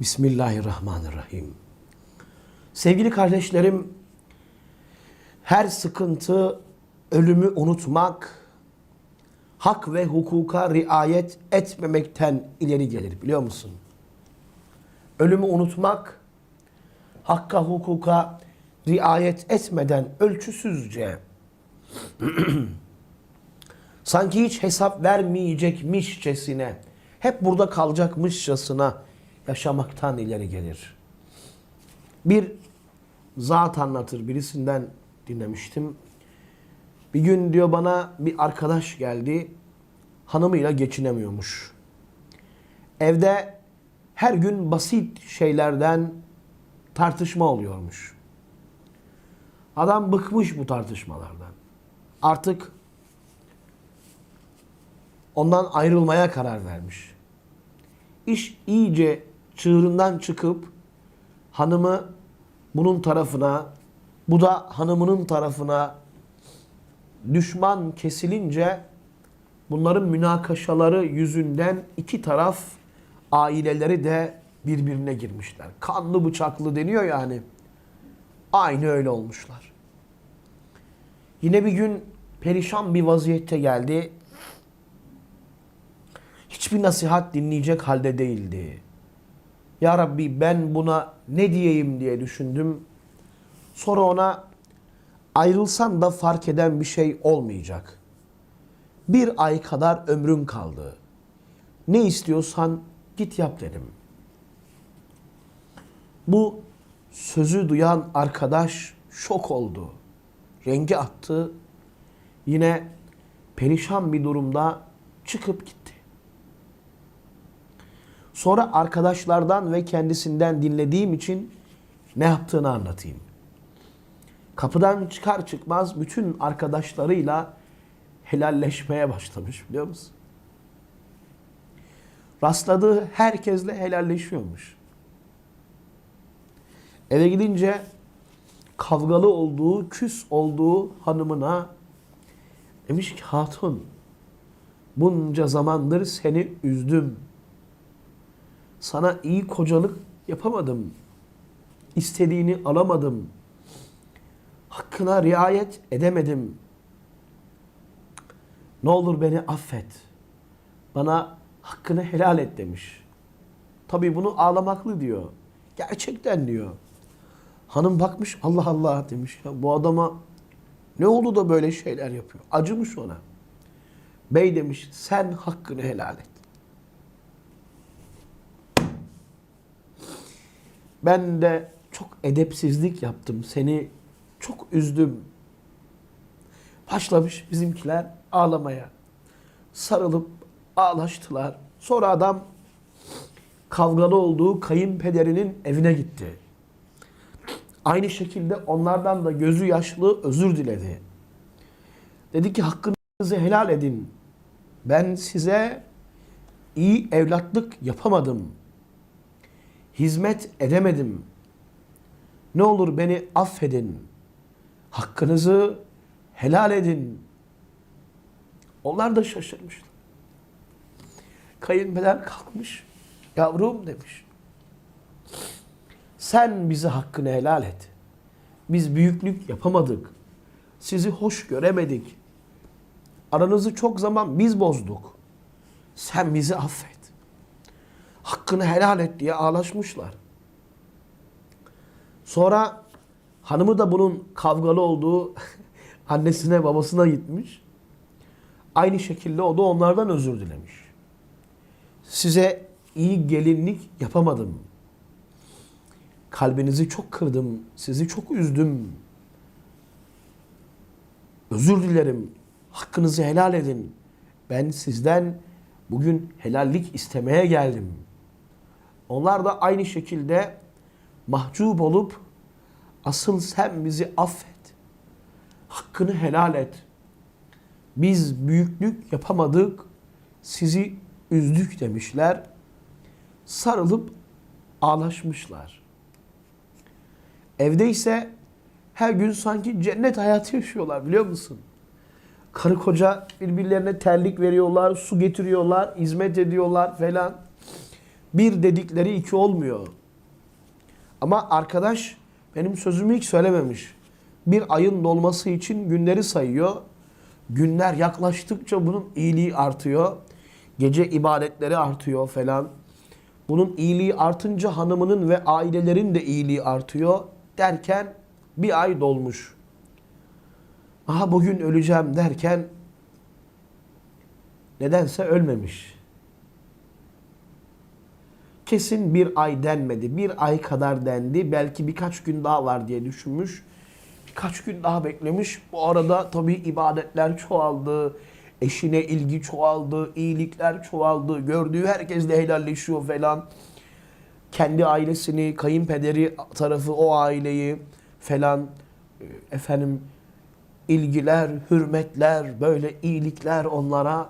Bismillahirrahmanirrahim. Sevgili kardeşlerim, her sıkıntı ölümü unutmak, hak ve hukuka riayet etmemekten ileri gelir biliyor musun? Ölümü unutmak, hakka hukuka riayet etmeden ölçüsüzce sanki hiç hesap vermeyecekmişçesine, hep burada kalacakmışçasına yaşamaktan ileri gelir. Bir zat anlatır, birisinden dinlemiştim. Bir gün diyor bana bir arkadaş geldi, hanımıyla geçinemiyormuş. Evde her gün basit şeylerden tartışma oluyormuş. Adam bıkmış bu tartışmalardan. Artık ondan ayrılmaya karar vermiş. İş iyice çığırından çıkıp hanımı bunun tarafına, bu da hanımının tarafına düşman kesilince bunların münakaşaları yüzünden iki taraf aileleri de birbirine girmişler. Kanlı bıçaklı deniyor yani. Aynı öyle olmuşlar. Yine bir gün perişan bir vaziyette geldi. Hiçbir nasihat dinleyecek halde değildi. Ya Rabbi ben buna ne diyeyim diye düşündüm. Sonra ona ayrılsan da fark eden bir şey olmayacak. Bir ay kadar ömrün kaldı. Ne istiyorsan git yap dedim. Bu sözü duyan arkadaş şok oldu. Rengi attı. Yine perişan bir durumda çıkıp gitti. Sonra arkadaşlardan ve kendisinden dinlediğim için ne yaptığını anlatayım. Kapıdan çıkar çıkmaz bütün arkadaşlarıyla helalleşmeye başlamış biliyor musun? Rastladığı herkesle helalleşiyormuş. Eve gidince kavgalı olduğu, küs olduğu hanımına demiş ki hatun bunca zamandır seni üzdüm. Sana iyi kocalık yapamadım. İstediğini alamadım. Hakkına riayet edemedim. Ne olur beni affet. Bana hakkını helal et demiş. Tabii bunu ağlamaklı diyor. Gerçekten diyor. Hanım bakmış Allah Allah demiş ya bu adama ne oldu da böyle şeyler yapıyor. Acımış ona. Bey demiş sen hakkını helal et. Ben de çok edepsizlik yaptım. Seni çok üzdüm. Başlamış bizimkiler ağlamaya. Sarılıp ağlaştılar. Sonra adam kavgalı olduğu kayınpederinin evine gitti. Aynı şekilde onlardan da gözü yaşlı özür diledi. Dedi ki hakkınızı helal edin. Ben size iyi evlatlık yapamadım. Hizmet edemedim. Ne olur beni affedin. Hakkınızı helal edin. Onlar da şaşırmışlar. Kayınpeder kalkmış. Yavrum demiş. Sen bize hakkını helal et. Biz büyüklük yapamadık. Sizi hoş göremedik. Aranızı çok zaman biz bozduk. Sen bizi affet. Hakkını helal et diye ağlaşmışlar. Sonra hanımı da bunun kavgalı olduğu annesine babasına gitmiş. Aynı şekilde o da onlardan özür dilemiş. Size iyi gelinlik yapamadım. Kalbinizi çok kırdım, sizi çok üzdüm. Özür dilerim. Hakkınızı helal edin. Ben sizden bugün helallik istemeye geldim. Onlar da aynı şekilde mahcup olup asıl sen bizi affet. Hakkını helal et. Biz büyüklük yapamadık. Sizi üzdük demişler. Sarılıp ağlaşmışlar. Evde ise her gün sanki cennet hayatı yaşıyorlar biliyor musun? Karı koca birbirlerine terlik veriyorlar, su getiriyorlar, hizmet ediyorlar falan. Bir dedikleri iki olmuyor. Ama arkadaş benim sözümü hiç söylememiş. Bir ayın dolması için günleri sayıyor. Günler yaklaştıkça bunun iyiliği artıyor. Gece ibadetleri artıyor falan. Bunun iyiliği artınca hanımının ve ailelerin de iyiliği artıyor. Derken bir ay dolmuş. Aha bugün öleceğim derken nedense ölmemiş. Kesin bir ay denmedi. Bir ay kadar dendi. Belki birkaç gün daha var diye düşünmüş. Birkaç gün daha beklemiş. Bu arada tabii ibadetler çoğaldı. Eşine ilgi çoğaldı. iyilikler çoğaldı. Gördüğü herkesle helalleşiyor falan. Kendi ailesini, kayınpederi tarafı o aileyi falan e, efendim ilgiler, hürmetler, böyle iyilikler onlara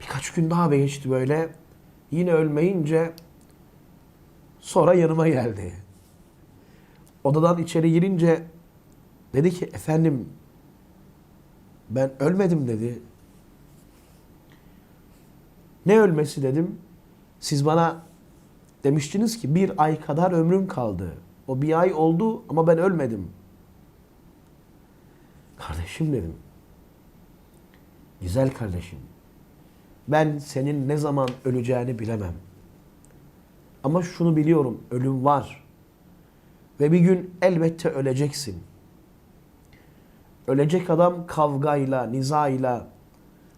birkaç gün daha geçti böyle. Yine ölmeyince sonra yanıma geldi. Odadan içeri girince dedi ki efendim ben ölmedim dedi. Ne ölmesi dedim. Siz bana demiştiniz ki bir ay kadar ömrüm kaldı. O bir ay oldu ama ben ölmedim. Kardeşim dedim. Güzel kardeşim. Ben senin ne zaman öleceğini bilemem. Ama şunu biliyorum, ölüm var. Ve bir gün elbette öleceksin. Ölecek adam kavgayla, nizayla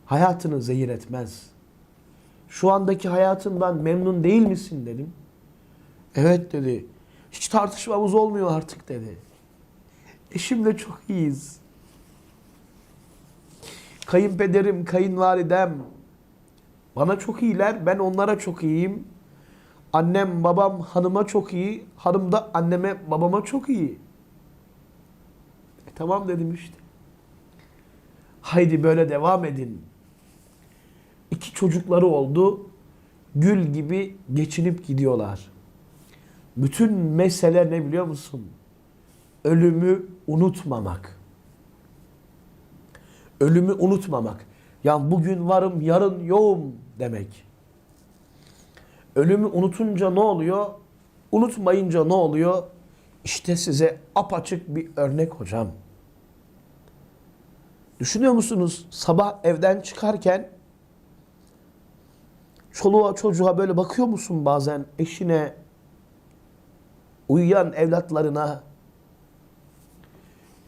hayatını zehir etmez. Şu andaki hayatından memnun değil misin dedim. Evet dedi. Hiç tartışmamız olmuyor artık dedi. Eşimle çok iyiyiz. Kayınpederim, kayınvalidem bana çok iyiler, ben onlara çok iyiyim. Annem, babam hanıma çok iyi, hanım da anneme, babama çok iyi. E, tamam dedim işte. Haydi böyle devam edin. İki çocukları oldu. Gül gibi geçinip gidiyorlar. Bütün mesele ne biliyor musun? Ölümü unutmamak. Ölümü unutmamak. Yani bugün varım, yarın yoğum demek. Ölümü unutunca ne oluyor? Unutmayınca ne oluyor? İşte size apaçık bir örnek hocam. Düşünüyor musunuz? Sabah evden çıkarken çoluğa çocuğa böyle bakıyor musun bazen eşine, uyuyan evlatlarına?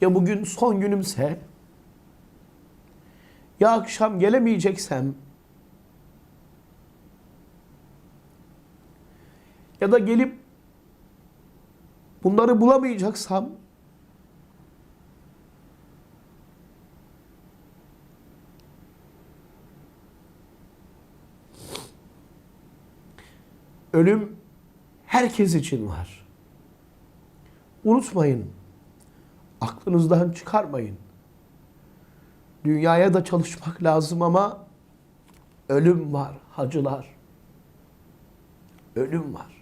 Ya bugün son günümse ya akşam gelemeyeceksem ya da gelip bunları bulamayacaksam ölüm herkes için var. Unutmayın. Aklınızdan çıkarmayın. Dünyaya da çalışmak lazım ama ölüm var hacılar. Ölüm var.